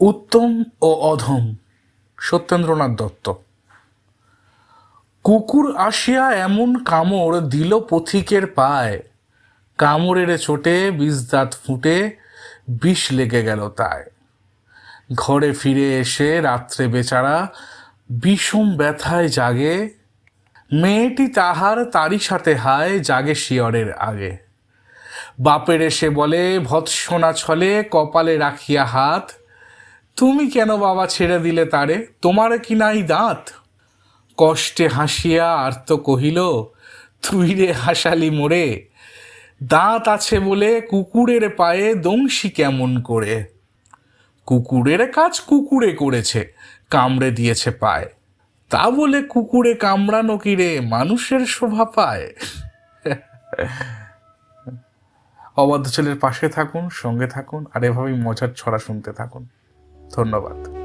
উত্তম ও অধম সত্যেন্দ্রনাথ দত্ত। কুকুর আসিয়া এমন কামড় দিল পথিকের পায়। কামড়ের চোটে বিষ দাঁত ফুটে বিষ লেগে গেল তাই ঘরে ফিরে এসে রাত্রে বেচারা বিষম ব্যথায় জাগে। মেয়েটি তাহার তারই সাথে হায় জাগে শিয়রের আগে। বাপের এসে বলে ভৎসনা ছলে কপালে রাখিয়া হাত। তুমি কেন বাবা ছেড়ে দিলে তারে? তোমার কি নাই দাঁত? কষ্টে হাসিয়া আর তো কহিল, তুই রে হাসালি মোরে, দাঁত আছে বলে কুকুরের পায়ে দংশি কেমন করে? কুকুরের কাজ কুকুরে করেছে, কামড়ে দিয়েছে পায়। তা বলে কুকুরে কামড়ানো কি রে, মানুষের শোভা পায়? অবাধ্য ছেলের পাশে থাকুন, সঙ্গে থাকুন, আর এভাবেই মজার ছড়া শুনতে থাকুন। ধন্যবাদ।